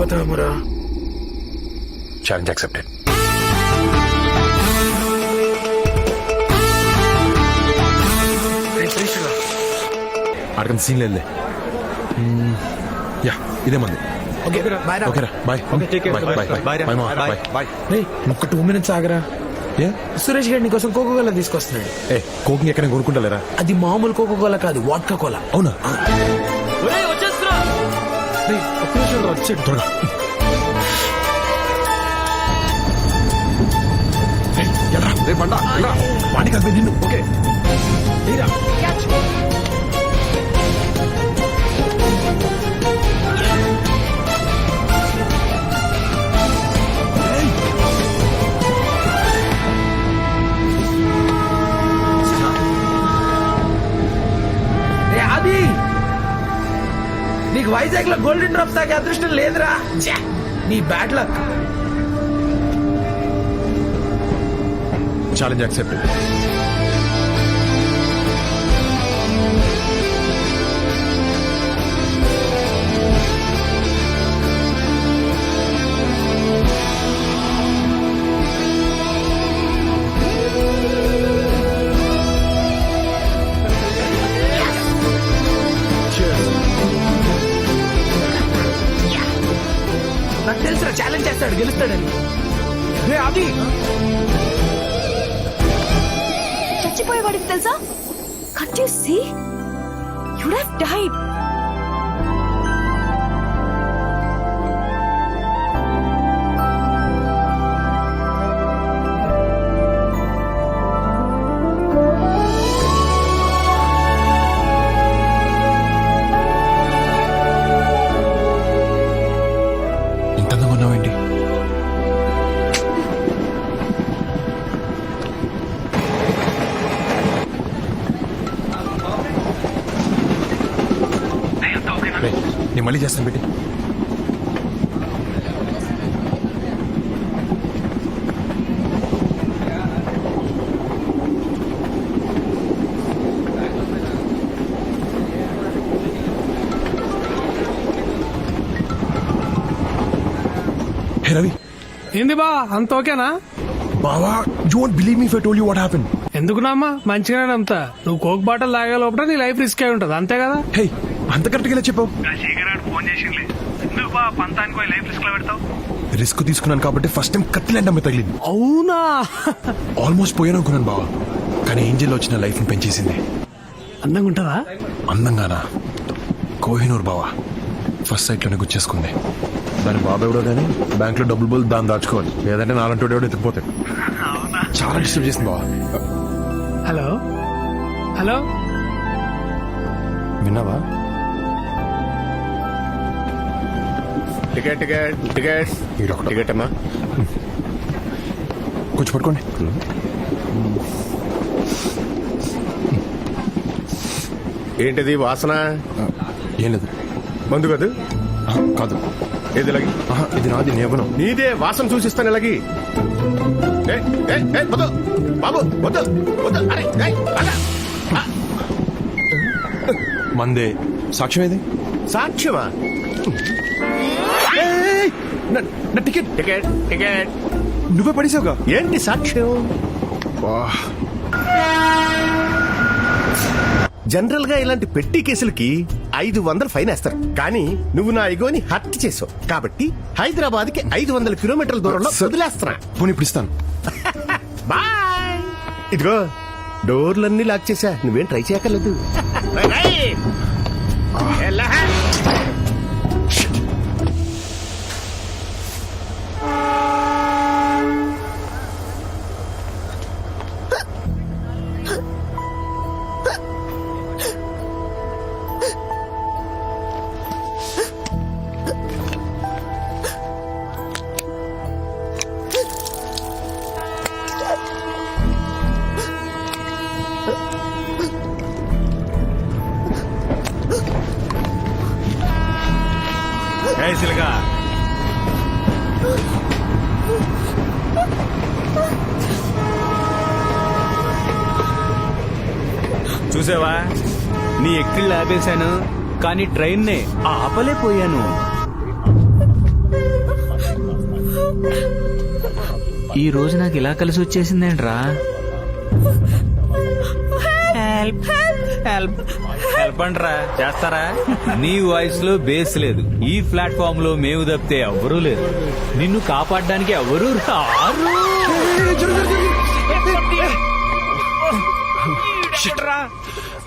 చచ్చిపోతావేమోరా challenge accepted. అడగంత scene లేదులే. యా ఇదే మంది. ఒక్క టూ మినిట్స్ ఆగరా ఏ? సురేష్ గారి నీకోసం కోకో కోలా తీసుకొస్తున్నాడు. ఏ కోకింగ్ ఎక్కడ కొనుక్కుంటలేరా? అది మామూలు కోకో కోలా కాదు వాట్కా కోలా అవునా? ఒక్క నిమిషం రా, వచ్చాడు త్వరగా. ఏయ్, ఎల్రా, రే బండా, ఎల్రా. వాడిని కలిపి నిన్ను ఓకే. వైజాగ్లో గోల్డెన్ డ్రాప్స్ తాగే అదృష్టం లేదురా. నీ బ్యాడ్ లక్ ఛాలెంజ్ యాక్సెప్టెడ్ గెలుస్తాడని. రే ఆది చచ్చిపోయేవాడికి తెలుసా? Cut you see you'd have died ఇంత అందంగా ఉన్నావేంటి నేను మళ్ళీ చేస్తాను పెట్టి హే రవి ఏంది బా? అంత ఓకేనా? బావా you won't believe me if I told you what happen ఎందుకునమ్మా మంచిగానే నమ్ముతా. నువ్వు కోక్ బాటల్ తాగే లోపల నీ లైఫ్ రిస్క్ అయి ఉంటది అంతే కదా? హే అంత కరెక్ట్గా ఇలా చెప్పావు? ఫోన్ చేసింది ఎందుకు బా పంతానికి పోయి లైఫ్ రిస్క్లో పెడతావు? రిస్క్ తీసుకున్నాను కాబట్టి ఫస్ట్ టైం కత్తిలాంటి అమ్మాయి తగిలింది. అవునా? ఆల్మోస్ట్ పోయాను అనుకున్నాను బావా. కానీ ఏంజల్ వచ్చిన లైఫ్ని పెంచేసింది. అందంగా ఉంటదా? అందంగానా? కోహినూర్ బావా. ఫస్ట్ సైట్లోనే గుచ్చేసుకుంది దాని బాబు ఎవడో కానీ బ్యాంక్లో డబ్బులు బోల్ దాన్ని దాచుకోవాలి. లేదంటే నాలంటి ఎవడో ఎత్తుకుపోతాడు చాలా డిస్టర్బ్ చేసింది బావా. హలో? హలో? విన్నావా? Ticket ticket ticket. టికెట్ అమ్మా. కొంచెం పట్టుకోండి. ఏంటిది వాసన? ఏం లేదు. మందు కాదు? కాదు. ఏది లగి ఇది నాది నేవనం నీదే వాసన చూసిస్తాను ఏ, వద్దు. బాబు వద్దు వద్దు. అరే. మందే సాక్ష్యం ఏది? సాక్ష్యమా? నా- నా టికెట్. Ticket ticket. నువ్వే పడేసావుగా? ఏంటి సాక్ష్యం? జనరల్గా ఇలాంటి పెట్టి కేసులకి ఐదు వందలు ఫైన్ వేస్తారు. కానీ నువ్వు నా ఇగోని హత్య చేసావు. కాబట్టి హైదరాబాద్కి ఐదు వందల కిలోమీటర్ల దూరంలో వదిలేస్తున్నా. పోనీ ఇప్పుడు ఇస్తాను. బాయ్! ఇదిగో డోర్లన్నీ లాక్ చేశా. నువ్వేం ట్రై చేయక్కర్లేదు. శిలగా చూసావా? నీ ఎక్కిళ్ళు ఆపేశాను కానీ ట్రైన్నే ఆపలేపోయాను ఈ రోజు నాకు ఇలా కలిసి వచ్చేసిందేంట్రా? Help help. హెల్ప్ అంట్రా. చేస్తారా? నీ వాయిస్లో బేస్ లేదు. ఈ ప్లాట్ఫామ్లో మేము తప్పితే ఎవ్వరూ లేరు. నిన్ను కాపాడడానికి ఎవరూ రారు.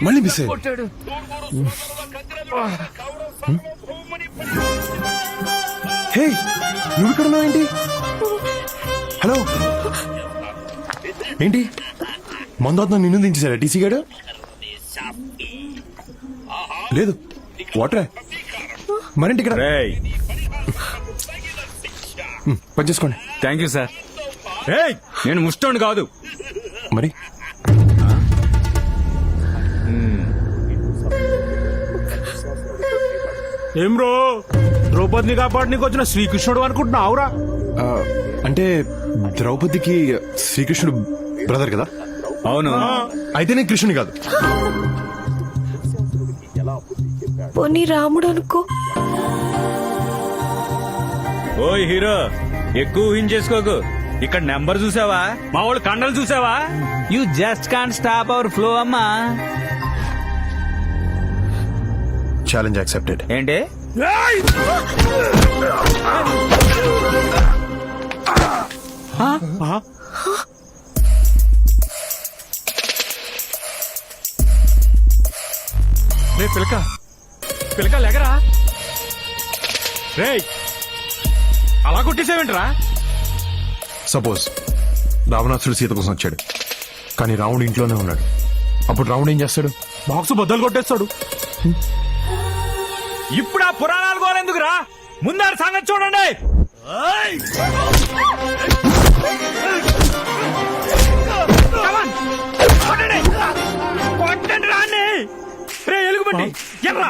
మళ్ళీ మిస్ అయ్యింది హే నువ్వు ఇక్కడ ఉన్నావు ఏంటి? హలో. ఏంటి? మందోత్న నిన్ను దించేశారా టీసీ గాడు? లేదు. వాటరే మరేంటి ఇక్కడ. హ్మ్, పని చేసుకోండి. థ్యాంక్ యూ సార్ నేను ముష్టోండి కాదు. మరి? ఏం బ్రో ద్రౌపదిని కాపాడనీకి వచ్చిన శ్రీకృష్ణుడు అనుకుంటున్నావురా? ఆ, అంటే ద్రౌపదికి శ్రీకృష్ణుడు బ్రదర్ కదా? అవును. అయితే నేను కృష్ణుని కాదు. పోనీ రాముడు అనుకో. ఓయ్ హీరో ఎక్కువ ఊహించేసుకోకు ఇక్కడ నెంబర్ చూసావా? మా వాళ్ళు కండలు చూసావా? You just can't stop our flow అమ్మా. ఛాలెంజ్ యాక్సెప్టెడ్ ఏంటి? రే పిలక. పిలక లేకరా రే అలా కొట్టేసేవేంట్రా? సపోజ్ రావణాసుడు సీత కోసం వచ్చాడు కానీ రావణుడు ఇంట్లోనే ఉన్నాడు. అప్పుడు రావణుడు ఏం చేస్తాడు? బాక్స్ బద్దలు కొట్టేస్తాడు. ఇప్పుడు ఆ పురాణాలు కోరేందుకురా ముందారు సంగతి చూడండి. ఎలుగుబంటి ఎర్రా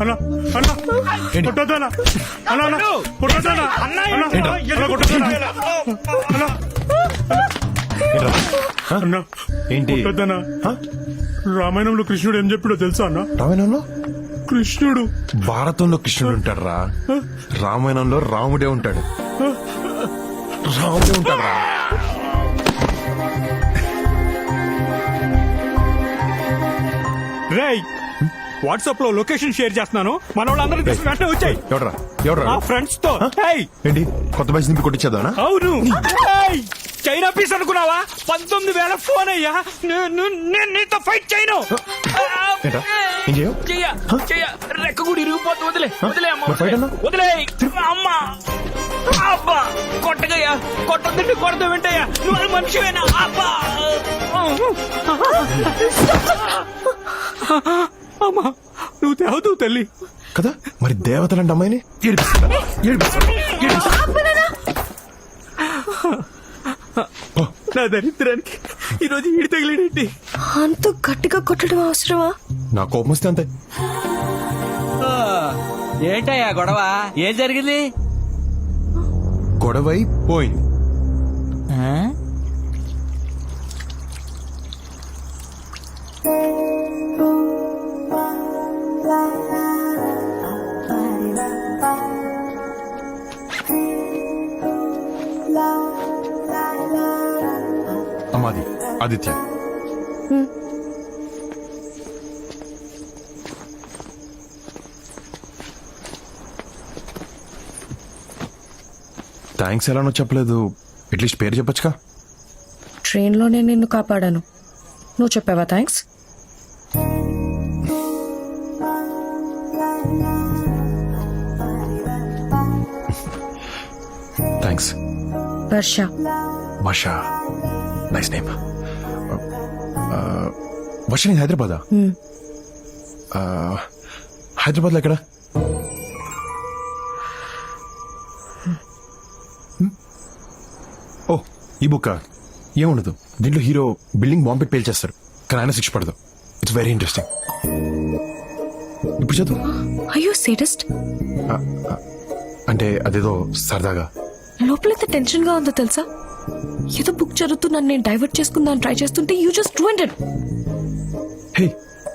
అన్న? అన్న ఏంటి? రామాయణంలో కృష్ణుడు ఏం చెప్పాడో తెలుసా అన్న? రామాయణంలో? కృష్ణుడు. భారతంలో కృష్ణుడు ఉంటాడు రా రామాయణంలో రాముడే ఉంటాడు. రాముడే ఉంటాడు రా రేయ్ వాట్సాప్లో లొకేషన్ షేర్ చేస్తున్నాను. మన వాళ్ళందరూ తీసుకుని వెంటనే వచ్చాయి. ఎవడరా? ఎవడరా మా ఫ్రెండ్స్తో హేయ్ ఏంటి? కొత్త బయసు నింపి కొట్టించేదానా అవును. హేయ్! చైనా పీస్ అనుకున్నావా? పంతొమ్మిది వేల ఫోన్ అయ్యా. నేను నేను నీతో ఫైట్ చేయను. ఏంటా ఏం చేయవు? చెయ్య చెయ్య. రెక్క కూడా ఇరిగిపోతుంది. వదిలే వదిలే అమ్మ మరి fight అన్నా? వదిలే. అమ్మా. అబ్బా. కొట్టగయ్యా కొట్టద్దంటే కొడతా వింటయ్యా. నువ్వు మనిషివేనా? అబ్బా. అమ్మా నువ్వు తేవదు తల్లి. కదా? మరి దేవతలంటే అమ్మాయిని? ఏడిపిస్తాడా? ఏడిపిస్తాడా? ఏడిపిస్తాడా? నా దరిద్రానికి ఈరోజు ఈడి తగిలేడేంటి? అంత గట్టిగా కొట్టడం అవసరమా? నా కోపం వస్తే అంతే. ఏంటయ్యా గొడవ? ఏం జరిగింది? గొడవై పోయింది. అమ్మాది ఆదిత్య. థ్యాంక్స్ ఎలానో చెప్పలేదు. అట్లీస్ట్ పేరు చెప్పొచ్చుగా. ట్రైన్లోనే నిన్ను కాపాడాను. నువ్వు చెప్పావా thanks? Thanks. Varsha Varsha. Nice name. Varsha నేను హైదరాబాదా? హైదరాబాద్లో ఎక్కడ? ఓ ఈ బుక్ ఏముండదు. దీంట్లో హీరో బిల్డింగ్ బాంబ్ పెట్టి పేల్చేస్తారు కానీ ఆయన శిక్ష పడదు. ఇట్స్ వెరీ ఇంట్రెస్టింగ్ ఇప్పుడు చదువు. అయ్యో సేటెస్ట్ అంటే అదేదో సరదాగా. లోపల ఎంత టెన్షన్గా ఉందో తెలుసా? ఏదో బుక్ నన్ను నేను డైవర్ట్ చేసుకుందాం ట్రై చేస్తుంటే you just two hundred hey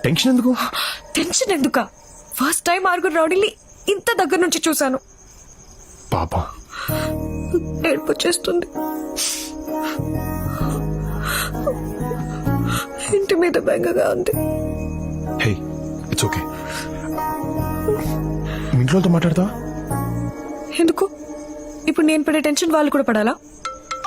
tension ఎందుకు? టెన్షన్ ఎందుక? ఫస్ట్ టైం ఆరుగురు రౌడీని ఇంత దగ్గర నుంచి చూశాను. పాపం. ఏడుపు వచ్చేస్తుంది. ఇంటి మీద బెంగగా ఉంది. హే ఇట్స్ ఓకే ఇంట్లో మాట్లాడతావా? ఎందుకు? ఇప్పుడు నేను పడే టెన్షన్ వాళ్ళు కూడా పడాలా?